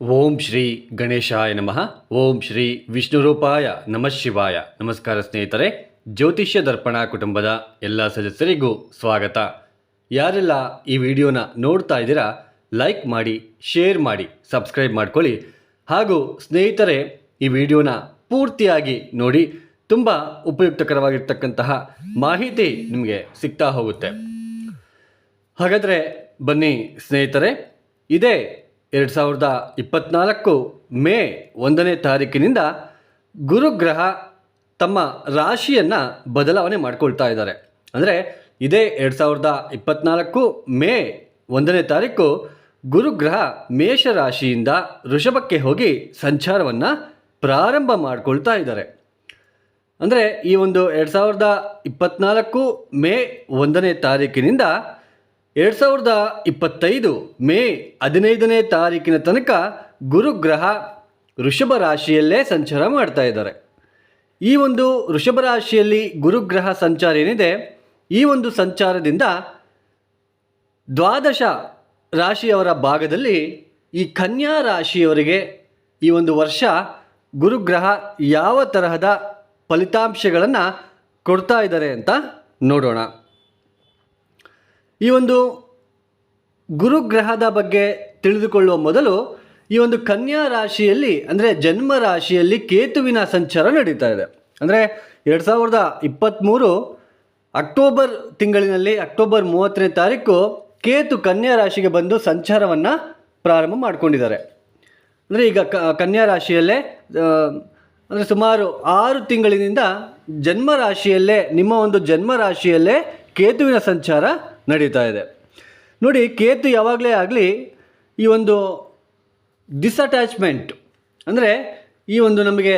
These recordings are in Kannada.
ಓಂ ಶ್ರೀ ಗಣೇಶಾಯ ನಮಃ. ಓಂ ಶ್ರೀ ವಿಷ್ಣುರೂಪಾಯ ನಮಃ ಶಿವಾಯ. ನಮಸ್ಕಾರ ಸ್ನೇಹಿತರೆ, ಜ್ಯೋತಿಷ್ಯ ದರ್ಪಣ ಕುಟುಂಬದ ಎಲ್ಲ ಸದಸ್ಯರಿಗೂ ಸ್ವಾಗತ. ಯಾರೆಲ್ಲ ಈ ವಿಡಿಯೋನ ನೋಡ್ತಾ ಇದ್ದೀರಾ, ಲೈಕ್ ಮಾಡಿ, ಶೇರ್ ಮಾಡಿ, ಸಬ್ಸ್ಕ್ರೈಬ್ ಮಾಡ್ಕೊಳ್ಳಿ. ಹಾಗೂ ಸ್ನೇಹಿತರೆ, ಈ ವಿಡಿಯೋನ ಪೂರ್ತಿಯಾಗಿ ನೋಡಿ, ತುಂಬ ಉಪಯುಕ್ತಕರವಾಗಿರ್ತಕ್ಕಂತಹ ಮಾಹಿತಿ ನಿಮಗೆ ಸಿಗ್ತಾ ಹೋಗುತ್ತೆ. ಹಾಗಾದರೆ ಬನ್ನಿ ಸ್ನೇಹಿತರೆ, ಇದೇ ಎರಡು ಸಾವಿರದ ಇಪ್ಪತ್ನಾಲ್ಕು ಮೇ ಒಂದನೇ ತಾರೀಕಿನಿಂದ ಗುರುಗ್ರಹ ತಮ್ಮ ರಾಶಿಯನ್ನು ಬದಲಾವಣೆ ಮಾಡಿಕೊಳ್ತಾ ಇದ್ದಾರೆ. ಅಂದರೆ ಇದೇ ಎರಡು ಸಾವಿರದ ಇಪ್ಪತ್ತ್ನಾಲ್ಕು ಮೇ ಒಂದನೇ ತಾರೀಕು ಗುರುಗ್ರಹ ಮೇಷ ರಾಶಿಯಿಂದ ವೃಷಭಕ್ಕೆ ಹೋಗಿ ಸಂಚಾರವನ್ನು ಪ್ರಾರಂಭ ಮಾಡಿಕೊಳ್ತಾ ಇದ್ದಾರೆ. ಅಂದರೆ ಈ ಒಂದು ಎರಡು ಸಾವಿರದ ಇಪ್ಪತ್ನಾಲ್ಕು ಮೇ ಒಂದನೇ ತಾರೀಕಿನಿಂದ ಎರಡು ಸಾವಿರದ ಇಪ್ಪತ್ತೈದು ಮೇ ಹದಿನೈದನೇ ತಾರೀಕಿನ ತನಕ ಗುರುಗ್ರಹ ವೃಷಭ ರಾಶಿಯಲ್ಲೇ ಸಂಚಾರ ಮಾಡ್ತಾ ಇದ್ದಾರೆ. ಈ ಒಂದು ವೃಷಭ ರಾಶಿಯಲ್ಲಿ ಗುರುಗ್ರಹ ಸಂಚಾರ ಏನಿದೆ, ಈ ಒಂದು ಸಂಚಾರದಿಂದ ದ್ವಾದಶ ರಾಶಿಯವರ ಭಾಗದಲ್ಲಿ ಈ ಕನ್ಯಾ ರಾಶಿಯವರಿಗೆ ಈ ಒಂದು ವರ್ಷ ಗುರುಗ್ರಹ ಯಾವ ತರಹದ ಫಲಿತಾಂಶಗಳನ್ನು ಕೊಡ್ತಾ ಇದ್ದಾರೆ ಅಂತ ನೋಡೋಣ. ಈ ಒಂದು ಗುರುಗ್ರಹದ ಬಗ್ಗೆ ತಿಳಿದುಕೊಳ್ಳುವ ಮೊದಲು ಈ ಒಂದು ಕನ್ಯಾ ರಾಶಿಯಲ್ಲಿ, ಅಂದರೆ ಜನ್ಮ ರಾಶಿಯಲ್ಲಿ ಕೇತುವಿನ ಸಂಚಾರ ನಡೀತಾ ಇದೆ. ಅಂದರೆ ಎರಡು ಸಾವಿರದ ಇಪ್ಪತ್ತ್ಮೂರು ಅಕ್ಟೋಬರ್ ತಿಂಗಳಿನಲ್ಲಿ, ಅಕ್ಟೋಬರ್ ಮೂವತ್ತನೇ ತಾರೀಕು ಕೇತು ಕನ್ಯಾ ರಾಶಿಗೆ ಬಂದು ಸಂಚಾರವನ್ನು ಪ್ರಾರಂಭ ಮಾಡಿಕೊಂಡಿದ್ದಾರೆ. ಅಂದರೆ ಈಗ ಕನ್ಯಾ ರಾಶಿಯಲ್ಲೇ ಅಂದರೆ ಸುಮಾರು ಆರು ತಿಂಗಳಿನಿಂದ ಜನ್ಮ ರಾಶಿಯಲ್ಲೇ, ನಿಮ್ಮ ಒಂದು ಜನ್ಮ ರಾಶಿಯಲ್ಲೇ ಕೇತುವಿನ ಸಂಚಾರ ನಡೀತಾ ಇದೆ. ನೋಡಿ, ಕೇತು ಯಾವಾಗಲೇ ಆಗಲಿ ಈ ಒಂದು ಡಿಸಟ್ಯಾಚ್ಮೆಂಟ್ ಅಂದರೆ ಈ ಒಂದು ನಮಗೆ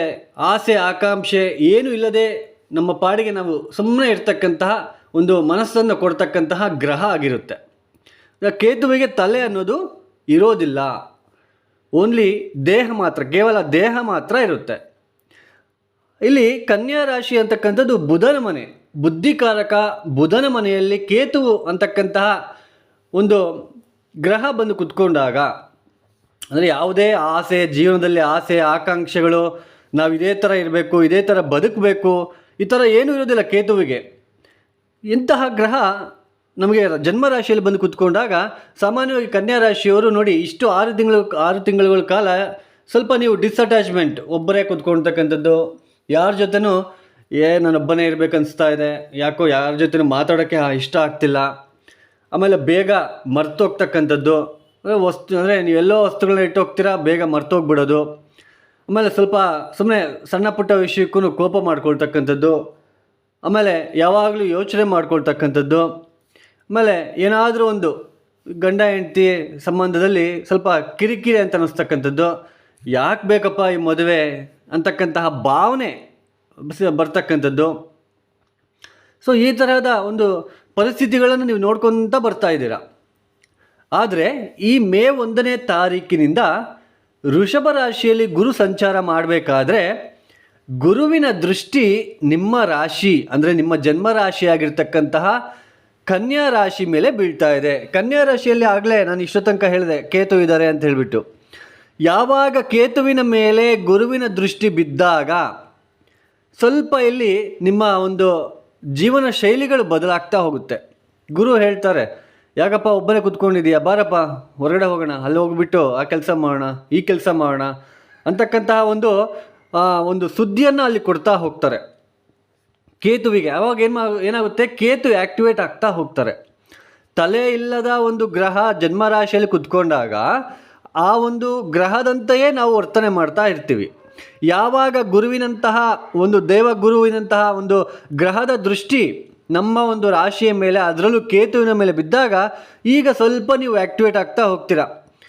ಆಸೆ, ಆಕಾಂಕ್ಷೆ ಏನು ಇಲ್ಲದೆ ನಮ್ಮ ಪಾಡಿಗೆ ನಾವು ಸುಮ್ಮನೆ ಇರ್ತಕ್ಕಂತಹ ಒಂದು ಮನಸ್ಸನ್ನು ಕೊಡ್ತಕ್ಕಂತಹ ಗ್ರಹ ಆಗಿರುತ್ತೆ. ಕೇತುವಿಗೆ ತಲೆ ಅನ್ನೋದು ಇರೋದಿಲ್ಲ. ಓನ್ಲಿ ದೇಹ ಮಾತ್ರ, ಕೇವಲ ದೇಹ ಮಾತ್ರ ಇರುತ್ತೆ. ಇಲ್ಲಿ ಕನ್ಯಾ ರಾಶಿ ಅಂತಕ್ಕಂಥದ್ದು ಬುಧನ ಮನೆ. ಬುದ್ಧಿಕಾರಕ ಬುಧನ ಮನೆಯಲ್ಲಿ ಕೇತುವು ಅಂತಕ್ಕಂತಹ ಒಂದು ಗ್ರಹ ಬಂದು ಕುತ್ಕೊಂಡಾಗ, ಅಂದರೆ ಯಾವುದೇ ಆಸೆ, ಜೀವನದಲ್ಲಿ ಆಸೆ, ಆಕಾಂಕ್ಷೆಗಳು, ನಾವು ಇದೇ ಥರ ಇರಬೇಕು, ಇದೇ ಥರ ಬದುಕಬೇಕು, ಈ ಥರ ಏನೂ ಇರೋದಿಲ್ಲ ಕೇತುವಿಗೆ. ಇಂತಹ ಗ್ರಹ ನಮಗೆ ಜನ್ಮ ರಾಶಿಯಲ್ಲಿ ಬಂದು ಕುತ್ಕೊಂಡಾಗ, ಸಾಮಾನ್ಯವಾಗಿ ಕನ್ಯಾ ರಾಶಿಯವರು ನೋಡಿ ಇಷ್ಟು ಆರು ತಿಂಗಳು, ಆರು ತಿಂಗಳುಗಳ ಕಾಲ ಸ್ವಲ್ಪ ನೀವು ಡಿಸ್ಅಟ್ಯಾಚ್ಮೆಂಟ್, ಒಬ್ಬರೇ ಕುತ್ಕೊಳ್ತಕ್ಕಂಥದ್ದು, ಯಾರ ಜೊತೆನೂ ಏ ನಾನೊಬ್ಬನೇ ಇರಬೇಕು ಅನಿಸ್ತಾ ಇದೆ. ಯಾಕೋ ಯಾರ ಜೊತೆನೂ ಮಾತಾಡೋಕ್ಕೆ ಇಷ್ಟ ಆಗ್ತಿಲ್ಲ. ಆಮೇಲೆ ಬೇಗ ಮರ್ತೋಗ್ತಕ್ಕಂಥದ್ದು. ಅಂದರೆ ವಸ್ತು, ಅಂದರೆ ನೀವೆಲ್ಲೋ ವಸ್ತುಗಳನ್ನ ಇಟ್ಟು ಹೋಗ್ತೀರಾ ಬೇಗ ಮರ್ತೋಗ್ಬಿಡೋದು. ಆಮೇಲೆ ಸ್ವಲ್ಪ ಸುಮ್ಮನೆ ಸಣ್ಣ ಪುಟ್ಟ ವಿಷಯಕ್ಕೂ ಕೋಪ ಮಾಡ್ಕೊಳ್ತಕ್ಕಂಥದ್ದು. ಆಮೇಲೆ ಯಾವಾಗಲೂ ಯೋಚನೆ ಮಾಡ್ಕೊಳ್ತಕ್ಕಂಥದ್ದು. ಆಮೇಲೆ ಏನಾದರೂ ಒಂದು ಗಂಡ, ಹೆಂಡತಿ ಸಂಬಂಧದಲ್ಲಿ ಸ್ವಲ್ಪ ಕಿರಿಕಿರಿ ಅಂತ ಅನ್ನಿಸ್ತಕ್ಕಂಥದ್ದು ಯಾಕೆ ಬೇಕಪ್ಪ ಈ ಮದುವೆ ಅಂತಕ್ಕಂತಹ ಭಾವನೆ ಬರ್ತಕ್ಕಂಥದ್ದು. ಸೊ ಈ ತರಹದ ಒಂದು ಪರಿಸ್ಥಿತಿಗಳನ್ನು ನೀವು ನೋಡ್ಕೊತ ಬರ್ತಾ ಇದ್ದೀರ. ಆದರೆ, ಈ ಮೇ ಒಂದನೇ ತಾರೀಕಿನಿಂದ ಋಷಭ ರಾಶಿಯಲ್ಲಿ ಗುರು ಸಂಚಾರ ಮಾಡಬೇಕಾದ್ರೆ, ಗುರುವಿನ ದೃಷ್ಟಿ ನಿಮ್ಮ ರಾಶಿ, ಅಂದರೆ ನಿಮ್ಮ ಜನ್ಮ ರಾಶಿಯಾಗಿರ್ತಕ್ಕಂತಹ ಕನ್ಯಾ ರಾಶಿ ಮೇಲೆ ಬೀಳ್ತಾ ಇದೆ. ಕನ್ಯಾ ರಾಶಿಯಲ್ಲಿ ಆಗಲೇ ನಾನು ಇಷ್ಟೋ ತನಕ ಹೇಳಿದೆ, ಕೇತು ಇದ್ದಾರೆ ಅಂತ ಹೇಳಿಬಿಟ್ಟು. ಯಾವಾಗ ಕೇತುವಿನ ಮೇಲೆ ಗುರುವಿನ ದೃಷ್ಟಿ ಬಿದ್ದಾಗ ಸ್ವಲ್ಪ ಇಲ್ಲಿ ನಿಮ್ಮ ಒಂದು ಜೀವನ ಶೈಲಿಗಳು ಬದಲಾಗ್ತಾ ಹೋಗುತ್ತೆ. ಗುರು ಹೇಳ್ತಾರೆ, ಯಾಕಪ್ಪ ಒಬ್ಬರೇ ಕುತ್ಕೊಂಡಿದೀಯಾ ಬಾರಪ್ಪ, ಹೊರಗಡೆ ಹೋಗೋಣ, ಅಲ್ಲಿ ಹೋಗ್ಬಿಟ್ಟು ಆ ಕೆಲಸ ಮಾಡೋಣ, ಈ ಕೆಲಸ ಮಾಡೋಣ. ಅಂತಕ್ಕಂತಹ ಒಂದು ಒಂದು ಸುದ್ದಿಯನ್ನು ಅಲ್ಲಿ ಕೊಡ್ತಾ ಹೋಗ್ತಾರೆ. ಕೇತುವಿಗೆ, ಅವಾಗ ಏನು ಏನಾಗುತ್ತೆ? ಕೇತು ಆ್ಯಕ್ಟಿವೇಟ್ ಆಗ್ತಾ ಹೋಗ್ತಾರೆ. ತಲೆ ಇಲ್ಲದ ಒಂದು ಗ್ರಹ ಜನ್ಮರಾಶಿಯಲ್ಲಿ ಕುತ್ಕೊಂಡಾಗ, ಆ ಒಂದು ಗ್ರಹದಂತೆಯೇ ನಾವು ವರ್ತನೆ ಮಾಡ್ತಾ ಇರ್ತೀವಿ. ಯಾವಾಗ ಗುರುವಿನಂತಹ ಒಂದು ದೇವಗುರುವಿನಂತಹ ಒಂದು ಗ್ರಹದ ದೃಷ್ಟಿ ನಮ್ಮ ಒಂದು ರಾಶಿಯ ಮೇಲೆ, ಅದರಲ್ಲೂ ಕೇತುವಿನ ಮೇಲೆ ಬಿದ್ದಾಗ ಈಗ ಸ್ವಲ್ಪ ನೀವು ಆ್ಯಕ್ಟಿವೇಟ್ ಆಗ್ತಾ ಹೋಗ್ತೀರಾ.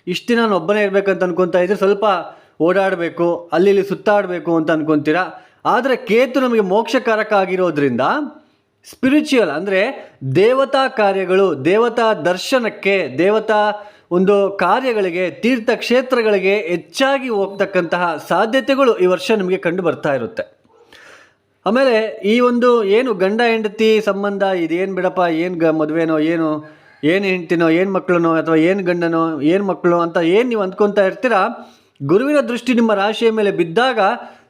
ಇಷ್ಟು ನಾನು ಒಬ್ಬನೇ ಇರಬೇಕಂತ ಅನ್ಕೊತಾ ಇದ್ದರೆ ಸ್ವಲ್ಪ ಓಡಾಡಬೇಕು ಅಲ್ಲಿ ಸುತ್ತಾಡಬೇಕು ಅಂತ ಅನ್ಕೊತೀರಾ. ಆದರೆ ಕೇತು ನಮಗೆ ಮೋಕ್ಷಕಾರಕ ಆಗಿರೋದ್ರಿಂದ ಸ್ಪಿರಿಚುವಲ್ ಅಂದರೆ ದೇವತಾ ಕಾರ್ಯಗಳು, ದೇವತಾ ದರ್ಶನಕ್ಕೆ, ದೇವತಾ ಒಂದು ಕಾರ್ಯಗಳಿಗೆ, ತೀರ್ಥಕ್ಷೇತ್ರಗಳಿಗೆ ಹೆಚ್ಚಾಗಿ ಹೋಗ್ತಕ್ಕಂತಹ ಸಾಧ್ಯತೆಗಳು ಈ ವರ್ಷ ನಿಮಗೆ ಕಂಡು ಬರ್ತಾ ಇರುತ್ತೆ. ಆಮೇಲೆ ಈ ಒಂದು ಏನು ಗಂಡ, ಹೆಂಡತಿ ಸಂಬಂಧ, ಇದೇನು ಬಿಡಪ್ಪ, ಏನು ಗ ಮದುವೆನೋ, ಏನು ಏನು ಹೆಂಡ್ತಿನೋ, ಏನು ಮಕ್ಕಳನೋ ಅಥವಾ ಏನು ಗಂಡನೋ, ಏನು ಮಕ್ಕಳು ಅಂತ ಏನು ನೀವು ಅಂದ್ಕೊತಾ ಇರ್ತೀರಾ, ಗುರುವಿನ ದೃಷ್ಟಿ ನಿಮ್ಮ ರಾಶಿಯ ಮೇಲೆ ಬಿದ್ದಾಗ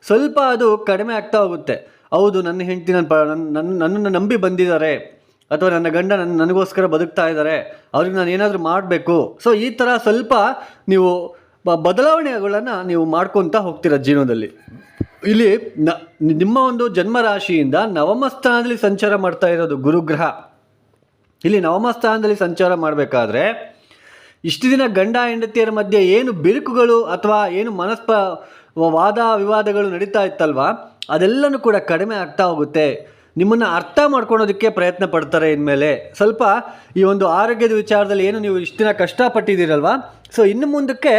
ಸ್ವಲ್ಪ ಅದು ಕಡಿಮೆ ಆಗ್ತಾ ಹೋಗುತ್ತೆ. ಹೌದು, ನನ್ನ ಹೆಂಡತಿ, ನನ್ನ ಪ ನನ್ನ ನನ್ನ ನನ್ನನ್ನು ನಂಬಿ ಬಂದಿದ್ದಾರೆ. ಅಥವಾ ನನ್ನ ಗಂಡ ನನ್ನ ನನಗೋಸ್ಕರ ಬದುಕ್ತಾ ಇದ್ದಾರೆ, ಅವ್ರಿಗೆ ನಾನು ಏನಾದರೂ ಮಾಡಬೇಕು. ಸೊ ಈ ಥರ ಸ್ವಲ್ಪ ನೀವು ಬದಲಾವಣೆಗಳನ್ನು ನೀವು ಮಾಡ್ಕೊತಾ ಹೋಗ್ತೀರ ಜೀವನದಲ್ಲಿ. ಇಲ್ಲಿ ನ, ನಿಮ್ಮ ಒಂದು ಜನ್ಮ ರಾಶಿಯಿಂದ ನವಮ ಸ್ಥಾನದಲ್ಲಿ ಸಂಚಾರ ಮಾಡ್ತಾ ಇರೋದು ಗುರುಗ್ರಹ. ಇಲ್ಲಿ ನವಮ ಸ್ಥಾನದಲ್ಲಿ ಸಂಚಾರ ಮಾಡಬೇಕಾದ್ರೆ, ಇಷ್ಟು ದಿನ ಗಂಡ ಹೆಂಡತಿಯರ ಮಧ್ಯೆ ಏನು ಬಿರುಕುಗಳು ಅಥವಾ ಏನು ಮನಸ್ಪ ವಾದ ವಿವಾದಗಳು ನಡೀತಾ ಇತ್ತಲ್ವಾ, ಅದೆಲ್ಲನೂ ಕೂಡ ಕಡಿಮೆ ಆಗ್ತಾ ಹೋಗುತ್ತೆ. ನಿಮ್ಮನ್ನು ಅರ್ಥ ಮಾಡ್ಕೊಳೋದಕ್ಕೆ ಪ್ರಯತ್ನ ಪಡ್ತಾರೆ ಇನ್ಮೇಲೆ. ಸ್ವಲ್ಪ ಈ ಒಂದು ಆರೋಗ್ಯದ ವಿಚಾರದಲ್ಲಿ ಏನು ನೀವು ಇಷ್ಟು ದಿನ ಕಷ್ಟಪಟ್ಟಿದ್ದೀರಲ್ವ? ಸೊ ಇನ್ನು ಮುಂದಕ್ಕೆ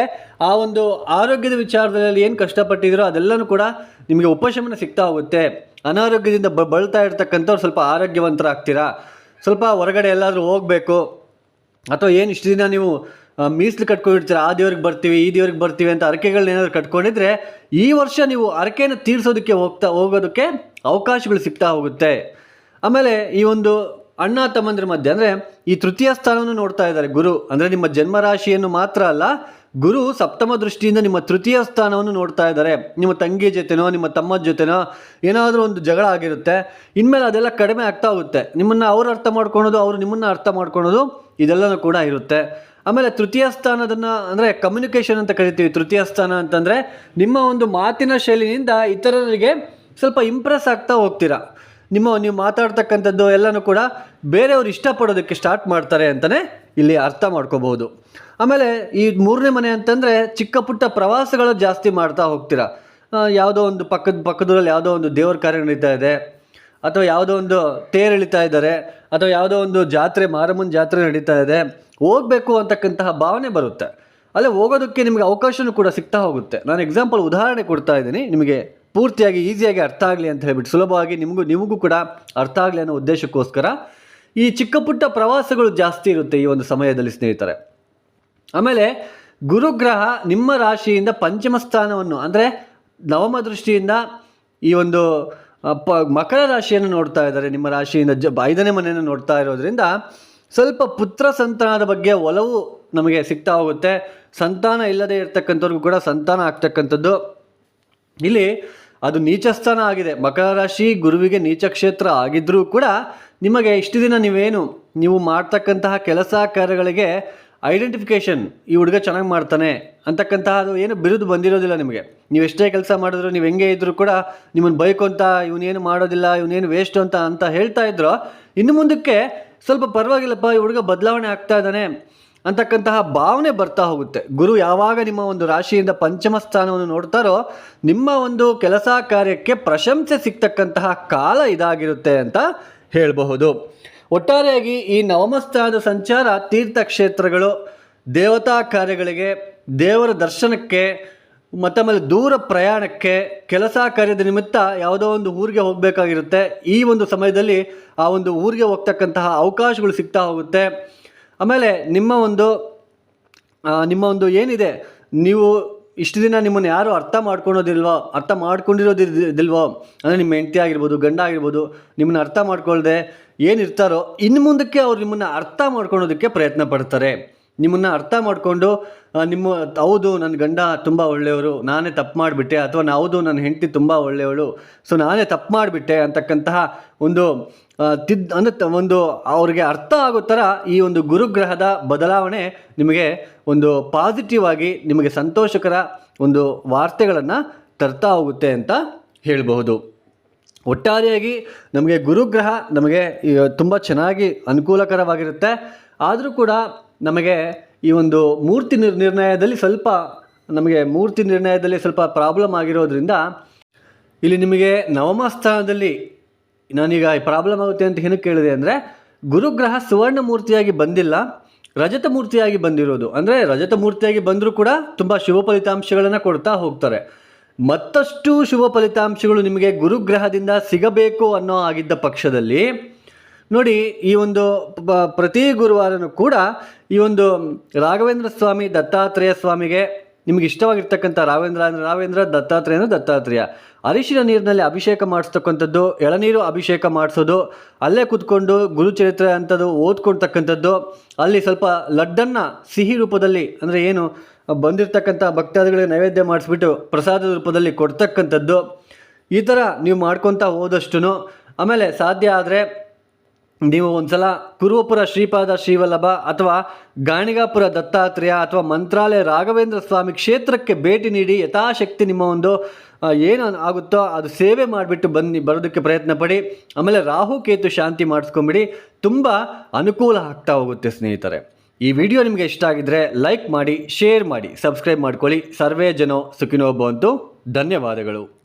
ಆ ಒಂದು ಆರೋಗ್ಯದ ವಿಚಾರದಲ್ಲಿ ಏನು ಕಷ್ಟಪಟ್ಟಿದ್ದೀರೋ ಅದೆಲ್ಲನೂ ಕೂಡ ನಿಮಗೆ ಉಪಶಮನ ಸಿಗ್ತಾ ಹೋಗುತ್ತೆ. ಅನಾರೋಗ್ಯದಿಂದ ಬ ಬಳ್ತಾ ಇರ್ತಕ್ಕಂಥವ್ರು ಸ್ವಲ್ಪ ಆರೋಗ್ಯವಂತರಾಗ್ತೀರಾ? ಸ್ವಲ್ಪ ಹೊರಗಡೆ ಎಲ್ಲಾದರೂ ಹೋಗಬೇಕು. ಅಥವಾ ಏನು ಇಷ್ಟು ದಿನ ನೀವು ಮೀಸಲು ಕಟ್ಕೊಂಡಿರ್ತೀರ? ಆ ದೇವ್ರಿಗೆ ಬರ್ತೀವಿ, ಈ ದೇವ್ರಿಗೆ ಬರ್ತೀವಿ ಅಂತ ಅರಕೆಗಳನ್ನ ಏನಾದರೂ ಕಟ್ಕೊಂಡಿದ್ರೆ ಈ ವರ್ಷ ನೀವು ಅರಕೆಯನ್ನು ತೀರಿಸೋದಕ್ಕೆ ಹೋಗ್ತಾ ಹೋಗೋದಕ್ಕೆ ಅವಕಾಶಗಳು ಸಿಗ್ತಾ ಹೋಗುತ್ತೆ. ಆಮೇಲೆ ಈ ಒಂದು ಅಣ್ಣ ತಮ್ಮಂದ್ರ ಮಧ್ಯೆ ಅಂದರೆ ಈ ತೃತೀಯ ಸ್ಥಾನವನ್ನು ನೋಡ್ತಾ ಇದ್ದಾರೆ ಗುರು. ಅಂದರೆ ನಿಮ್ಮ ಜನ್ಮ ರಾಶಿಯನ್ನು ಮಾತ್ರ ಅಲ್ಲ, ಗುರು ಸಪ್ತಮ ದೃಷ್ಟಿಯಿಂದ ನಿಮ್ಮ ತೃತೀಯ ಸ್ಥಾನವನ್ನು ನೋಡ್ತಾ ಇದ್ದಾರೆ. ನಿಮ್ಮ ತಂಗಿ ಜೊತೆನೋ, ನಿಮ್ಮ ತಮ್ಮ ಜೊತೆನೋ ಏನಾದರೂ ಒಂದು ಜಗಳ ಆಗಿರುತ್ತೆ. ಇನ್ಮೇಲೆ ಅದೆಲ್ಲ ಕಡಿಮೆ ಆಗ್ತಾ ಹೋಗುತ್ತೆ. ನಿಮ್ಮನ್ನು ಅವರು ಅರ್ಥ ಮಾಡ್ಕೊಳೋದು, ಅವರು ನಿಮ್ಮನ್ನು ಅರ್ಥ ಮಾಡ್ಕೊಳೋದು ಇದೆಲ್ಲನೂ ಕೂಡ ಇರುತ್ತೆ. ಆಮೇಲೆ ತೃತೀಯ ಸ್ಥಾನದನ್ನು ಅಂದರೆ ಕಮ್ಯುನಿಕೇಷನ್ ಅಂತ ಕರಿತೀವಿ. ತೃತೀಯ ಸ್ಥಾನ ಅಂತಂದರೆ ನಿಮ್ಮ ಒಂದು ಮಾತಿನ ಶೈಲಿನಿಂದ ಇತರರಿಗೆ ಸ್ವಲ್ಪ ಇಂಪ್ರೆಸ್ ಆಗ್ತಾ ಹೋಗ್ತೀರಾ? ನಿಮ್ಮ, ನೀವು ಮಾತಾಡ್ತಕ್ಕಂಥದ್ದು ಎಲ್ಲನೂ ಕೂಡ ಬೇರೆಯವರು ಇಷ್ಟಪಡೋದಕ್ಕೆ ಸ್ಟಾರ್ಟ್ ಮಾಡ್ತಾರೆ ಅಂತಲೇ ಇಲ್ಲಿ ಅರ್ಥ ಮಾಡ್ಕೋಬಹುದು. ಆಮೇಲೆ ಈ ಮೂರನೇ ಮನೆ ಅಂತಂದರೆ ಚಿಕ್ಕ ಪುಟ್ಟ ಪ್ರವಾಸಗಳು ಜಾಸ್ತಿ ಮಾಡ್ತಾ ಹೋಗ್ತೀರಾ? ಯಾವುದೋ ಒಂದು ಪಕ್ಕದ, ಪಕ್ಕದೂರಲ್ಲಿ ಯಾವುದೋ ಒಂದು ದೇವ್ರ ಕಾರ್ಯ ನಡೀತಾ ಇದೆ, ಅಥವಾ ಯಾವುದೋ ಒಂದು ತೇರು ಎಳಿತಾ ಇದ್ದಾರೆ, ಅಥವಾ ಯಾವುದೋ ಒಂದು ಜಾತ್ರೆ, ಮಾರಮ್ಮನ ಜಾತ್ರೆ ನಡೀತಾ ಇದೆ, ಹೋಗಬೇಕು ಅಂತಕ್ಕಂತಹ ಭಾವನೆ ಬರುತ್ತೆ. ಅಲ್ಲೇ ಹೋಗೋದಕ್ಕೆ ನಿಮಗೆ ಅವಕಾಶವೂ ಕೂಡ ಸಿಗ್ತಾ ಹೋಗುತ್ತೆ. ನಾನು ಎಕ್ಸಾಂಪಲ್ ಉದಾಹರಣೆ ಕೊಡ್ತಾ ಇದ್ದೀನಿ, ನಿಮಗೆ ಪೂರ್ತಿಯಾಗಿ ಈಸಿಯಾಗಿ ಅರ್ಥ ಆಗಲಿ ಅಂತ ಹೇಳ್ಬಿಟ್ಟು ಸುಲಭವಾಗಿ ನಿಮಗೂ ನಿಮಗೂ ಕೂಡ ಅರ್ಥ ಆಗಲಿ ಅನ್ನೋ ಉದ್ದೇಶಕ್ಕೋಸ್ಕರ ಈ ಚಿಕ್ಕ ಪುಟ್ಟ ಪ್ರವಾಸಗಳು ಜಾಸ್ತಿ ಇರುತ್ತೆ ಈ ಒಂದು ಸಮಯದಲ್ಲಿ ಸ್ನೇಹಿತರೆ. ಆಮೇಲೆ ಗುರುಗ್ರಹ ನಿಮ್ಮ ರಾಶಿಯಿಂದ ಪಂಚಮ ಸ್ಥಾನವನ್ನು, ಅಂದರೆ ನವಮ ದೃಷ್ಟಿಯಿಂದ ಈ ಒಂದು ಪ, ಮಕರ ರಾಶಿಯನ್ನು ನೋಡ್ತಾ ಇದ್ದಾರೆ. ನಿಮ್ಮ ರಾಶಿಯಿಂದ ಜ, ಐದನೇ ಮನೆಯನ್ನು ನೋಡ್ತಾ ಇರೋದ್ರಿಂದ ಸ್ವಲ್ಪ ಪುತ್ರ ಸಂತಾನದ ಬಗ್ಗೆ ಒಲವು ನಮಗೆ ಸಿಗ್ತಾ ಹೋಗುತ್ತೆ. ಸಂತಾನ ಇಲ್ಲದೆ ಇರತಕ್ಕಂಥವ್ರಿಗೂ ಕೂಡ ಸಂತಾನ ಆಗ್ತಕ್ಕಂಥದ್ದು. ಇಲ್ಲಿ ಅದು ನೀಚ ಸ್ಥಾನ ಆಗಿದೆ. ಮಕರ ರಾಶಿ ಗುರುವಿಗೆ ನೀಚ ಕ್ಷೇತ್ರ ಆಗಿದ್ರೂ ಕೂಡ ನಿಮಗೆ ಇಷ್ಟು ದಿನ ನೀವೇನು, ನೀವು ಮಾಡ್ತಕ್ಕಂತಹ ಕೆಲಸ ಕಾರ್ಯಗಳಿಗೆ ಐಡೆಂಟಿಫಿಕೇಷನ್ ಈ ಹುಡುಗ ಚೆನ್ನಾಗಿ ಮಾಡ್ತಾನೆ ಅಂತಕ್ಕಂತಹ ಅದು ಏನು ಬಿರುದು ಬಂದಿರೋದಿಲ್ಲ ನಿಮಗೆ. ನೀವು ಎಷ್ಟೇ ಕೆಲಸ ಮಾಡಿದ್ರು, ನೀವು ಹೆಂಗೆ ಇದ್ದರೂ ಕೂಡ ನಿಮ್ಮನ್ನು ಬೈಕೊಂತ ಇವನೇನು ಮಾಡೋದಿಲ್ಲ ಇವನೇನು ವೇಸ್ಟ್ ಅಂತ ಅಂತ ಹೇಳ್ತಾ ಇದ್ರು, ಇನ್ನು ಮುಂದಕ್ಕೆ ಸ್ವಲ್ಪ ಪರವಾಗಿಲ್ಲಪ್ಪ, ಈ ಹುಡುಗ ಬದಲಾವಣೆ ಆಗ್ತಾ ಇದ್ದಾನೆ. ಅಂತಕ್ಕಂತಹ ಭಾವನೆ ಬರ್ತಾ ಹೋಗುತ್ತೆ. ಗುರು ಯಾವಾಗ ನಿಮ್ಮ ಒಂದು ರಾಶಿಯಿಂದ ಪಂಚಮ ಸ್ಥಾನವನ್ನು ನೋಡ್ತಾರೋ ನಿಮ್ಮ ಒಂದು ಕೆಲಸ ಕಾರ್ಯಕ್ಕೆ ಪ್ರಶಂಸೆ ಸಿಗ್ತಕ್ಕಂತಹ ಕಾಲ ಇದಾಗಿರುತ್ತೆ ಅಂತ ಹೇಳಬಹುದು. ಒಟ್ಟಾರೆಯಾಗಿ ಈ ನವಮ ಸ್ಥಾನದ ಸಂಚಾರ ತೀರ್ಥಕ್ಷೇತ್ರಗಳು ದೇವತಾ ಕಾರ್ಯಗಳಿಗೆ, ದೇವರ ದರ್ಶನಕ್ಕೆ ಮತ್ತು ಆಮೇಲೆ ದೂರ ಪ್ರಯಾಣಕ್ಕೆ, ಕೆಲಸ ಕಾರ್ಯದ ನಿಮಿತ್ತ ಯಾವುದೋ ಒಂದು ಊರಿಗೆ ಹೋಗಬೇಕಾಗಿರುತ್ತೆ. ಈ ಒಂದು ಸಮಯದಲ್ಲಿ ಆ ಒಂದು ಊರಿಗೆ ಹೋಗ್ತಕ್ಕಂತಹ ಅವಕಾಶಗಳು ಸಿಗ್ತಾ ಹೋಗುತ್ತೆ. ಆಮೇಲೆ ನಿಮ್ಮ ಒಂದು ನಿಮ್ಮ ಒಂದು ಏನಿದೆ? ನೀವು ಇಷ್ಟು ದಿನ ನಿಮ್ಮನ್ನು ಯಾರು ಅರ್ಥ ಮಾಡ್ಕೊಳೋದಿಲ್ವೋ, ಅರ್ಥ ಮಾಡ್ಕೊಂಡಿರೋದಿಲ್ವೋ ಅಂದರೆ ನಿಮ್ಮ ಹೆಂಡತಿ ಆಗಿರ್ಬೋದು, ಗಂಡ ಆಗಿರ್ಬೋದು, ನಿಮ್ಮನ್ನು ಅರ್ಥ ಮಾಡ್ಕೊಳ್ದೆ ಏನಿರ್ತಾರೋ, ಇನ್ನು ಮುಂದಕ್ಕೆ ಅವ್ರು ನಿಮ್ಮನ್ನು ಅರ್ಥ ಮಾಡ್ಕೊಳೋದಕ್ಕೆ ಪ್ರಯತ್ನ ಪಡ್ತಾರೆ. ನಿಮ್ಮನ್ನು ಅರ್ಥ ಮಾಡಿಕೊಂಡು ನಿಮ್ಮ, ಹೌದು ನನ್ನ ಗಂಡ ತುಂಬ ಒಳ್ಳೆಯವರು, ನಾನೇ ತಪ್ಪು ಮಾಡಿಬಿಟ್ಟೆ, ಅಥವಾ ಹೌದು ನನ್ನ ಹೆಂಡತಿ ತುಂಬ ಒಳ್ಳೆಯವಳು, ಸೊ ನಾನೇ ತಪ್ಪು ಮಾಡಿಬಿಟ್ಟೆ ಅಂತಕ್ಕಂತಹ ಒಂದು ತಿದ್ ಅಂದರೆ ಒಂದು ಅವ್ರಿಗೆ ಅರ್ಥ ಆಗೋ ಥರ ಈ ಒಂದು ಗುರುಗ್ರಹದ ಬದಲಾವಣೆ ನಿಮಗೆ ಒಂದು ಪಾಸಿಟಿವ್ ಆಗಿ ನಿಮಗೆ ಸಂತೋಷಕರ ಒಂದು ವಾರ್ತೆಗಳನ್ನು ತರ್ತಾ ಹೋಗುತ್ತೆ ಅಂತ ಹೇಳಬಹುದು. ಒಟ್ಟಾರೆಯಾಗಿ ನಮಗೆ ಗುರುಗ್ರಹ ನಮಗೆ ತುಂಬ ಚೆನ್ನಾಗಿ ಅನುಕೂಲಕರವಾಗಿರುತ್ತೆ. ಆದರೂ ಕೂಡ ನಮಗೆ ಈ ಒಂದು ಮೂರ್ತಿ ನಿರ್ ನಿರ್ಣಯದಲ್ಲಿ ಸ್ವಲ್ಪ ನಮಗೆ ಮೂರ್ತಿ ನಿರ್ಣಯದಲ್ಲಿ ಸ್ವಲ್ಪ ಪ್ರಾಬ್ಲಮ್ ಆಗಿರೋದ್ರಿಂದ ಇಲ್ಲಿ ನಿಮಗೆ ನವಮ ಸ್ಥಾನದಲ್ಲಿ ನಾನೀಗ ಪ್ರಾಬ್ಲಮ್ ಆಗುತ್ತೆ ಅಂತ ಏನಕ್ಕೆ ಕೇಳಿದೆ ಅಂದರೆ ಗುರುಗ್ರಹ ಸುವರ್ಣ ಮೂರ್ತಿಯಾಗಿ ಬಂದಿಲ್ಲ ರಜತ ಮೂರ್ತಿಯಾಗಿ ಬಂದಿರೋದು. ಅಂದರೆ ರಜತ ಮೂರ್ತಿಯಾಗಿ ಬಂದರೂ ಕೂಡ ತುಂಬ ಶುಭ ಫಲಿತಾಂಶಗಳನ್ನು ಕೊಡ್ತಾ ಹೋಗ್ತಾರೆ. ಮತ್ತಷ್ಟು ಶುಭ ಫಲಿತಾಂಶಗಳು ನಿಮಗೆ ಗುರುಗ್ರಹದಿಂದ ಸಿಗಬೇಕು ಅನ್ನೋ ಆಗಿದ್ದ ಪಕ್ಷದಲ್ಲಿ, ನೋಡಿ ಈ ಒಂದು ಪ್ರತಿ ಗುರುವಾರನೂ ಕೂಡ ಈ ಒಂದು ರಾಘವೇಂದ್ರ ಸ್ವಾಮಿ ದತ್ತಾತ್ರೇಯ ಸ್ವಾಮಿಗೆ ನಿಮಗೆ ಇಷ್ಟವಾಗಿರ್ತಕ್ಕಂಥ ರಾಘವೇಂದ್ರ ಅಂದರೆ ರಾಘವೇಂದ್ರ, ದತ್ತಾತ್ರೇಯ ಅಂದರೆ ದತ್ತಾತ್ರೇಯ. ಅರಿಶಿನ ನೀರಿನಲ್ಲಿ ಅಭಿಷೇಕ ಮಾಡಿಸ್ತಕ್ಕಂಥದ್ದು, ಎಳನೀರು ಅಭಿಷೇಕ ಮಾಡಿಸೋದು, ಅಲ್ಲೇ ಕೂತ್ಕೊಂಡು ಗುರುಚರಿತ್ರೆ ಅಂಥದ್ದು ಓದ್ಕೊಳ್ತಕ್ಕಂಥದ್ದು, ಅಲ್ಲಿ ಸ್ವಲ್ಪ ಲಡ್ಡನ್ನು ಸಿಹಿ ರೂಪದಲ್ಲಿ ಅಂದರೆ ಏನು, ಬಂದಿರತಕ್ಕಂಥ ಭಕ್ತಾದಿಗಳಿಗೆ ನೈವೇದ್ಯ ಮಾಡಿಸ್ಬಿಟ್ಟು ಪ್ರಸಾದದ ರೂಪದಲ್ಲಿ ಕೊಡ್ತಕ್ಕಂಥದ್ದು. ಈ ಥರ ನೀವು ಮಾಡ್ಕೊತಾ ಹೋದಷ್ಟು ಆಮೇಲೆ ಸಾಧ್ಯ ಆದರೆ ನೀವು ಒಂದ್ಸಲ ಕುರುವಪುರ ಶ್ರೀಪಾದ ಶ್ರೀವಲ್ಲಭ ಅಥವಾ ಗಾಣಿಗಾಪುರ ದತ್ತಾತ್ರೇಯ ಅಥವಾ ಮಂತ್ರಾಲಯ ರಾಘವೇಂದ್ರ ಸ್ವಾಮಿ ಕ್ಷೇತ್ರಕ್ಕೆ ಭೇಟಿ ನೀಡಿ ಯಥಾಶಕ್ತಿ ನಿಮ್ಮ ಒಂದು ಏನು ಆಗುತ್ತೋ ಅದು ಸೇವೆ ಮಾಡಿಬಿಟ್ಟು ಬನ್ನಿ, ಬರೋದಕ್ಕೆ ಪ್ರಯತ್ನ ಪಡಿ. ಆಮೇಲೆ ರಾಹು ಕೇತು ಶಾಂತಿ ಮಾಡಿಸ್ಕೊಂಬಿಡಿ. ತುಂಬ ಅನುಕೂಲ ಆಗ್ತಾ ಹೋಗುತ್ತೆ ಸ್ನೇಹಿತರೆ. ಈ ವಿಡಿಯೋ ನಿಮಗೆ ಇಷ್ಟ ಆಗಿದ್ರೆ ಲೈಕ್ ಮಾಡಿ, ಶೇರ್ ಮಾಡಿ, ಸಬ್ಸ್ಕ್ರೈಬ್ ಮಾಡ್ಕೊಳ್ಳಿ. ಸರ್ವೇ ಜನೋ ಸುಖಿನೋ ಬಂತು ಧನ್ಯವಾದಗಳು.